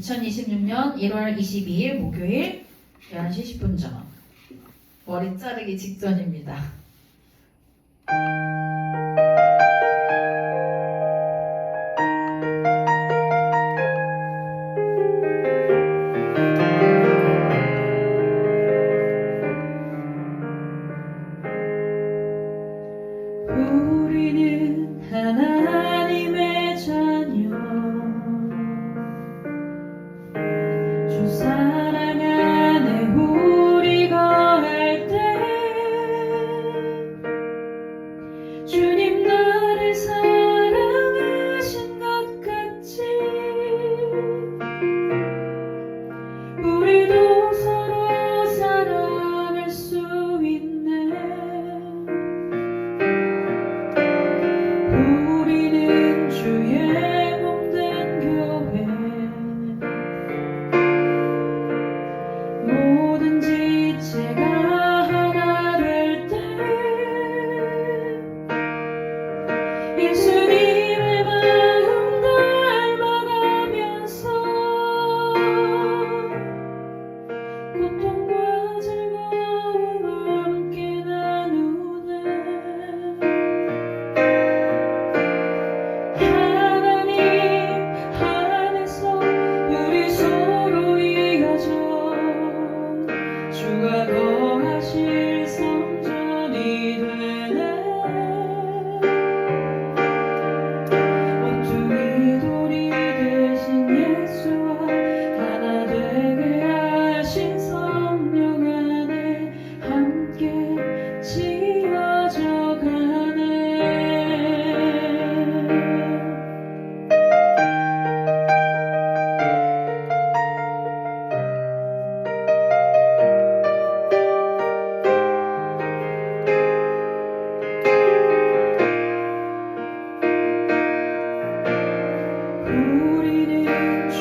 2026년 1월 22일 목요일 11시 10분 전 머리 자르기 직전입니다. 주 사랑하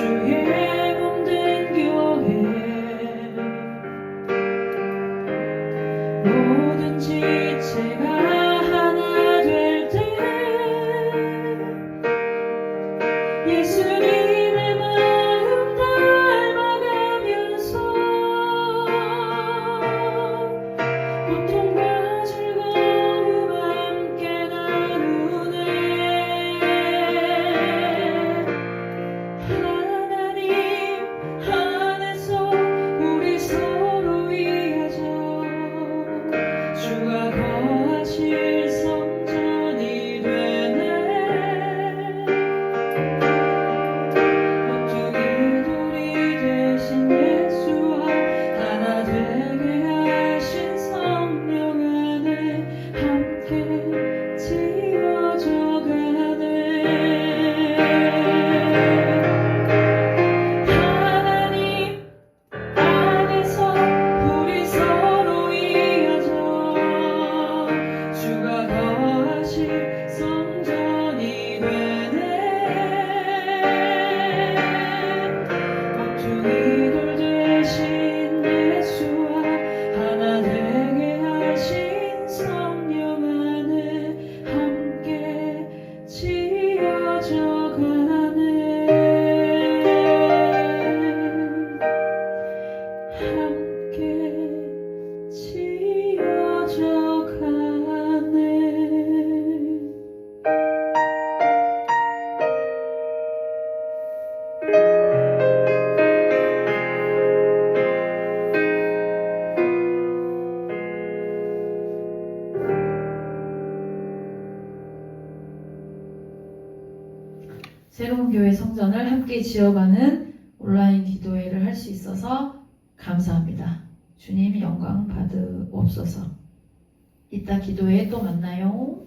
죄에 몸된 교회. 모든 지체가 새로운 교회 성전을 함께 지어가는 온라인 기도회를 할 수 있어서 감사합니다. 주님 영광 받으옵소서. 이따 기도회에 또 만나요.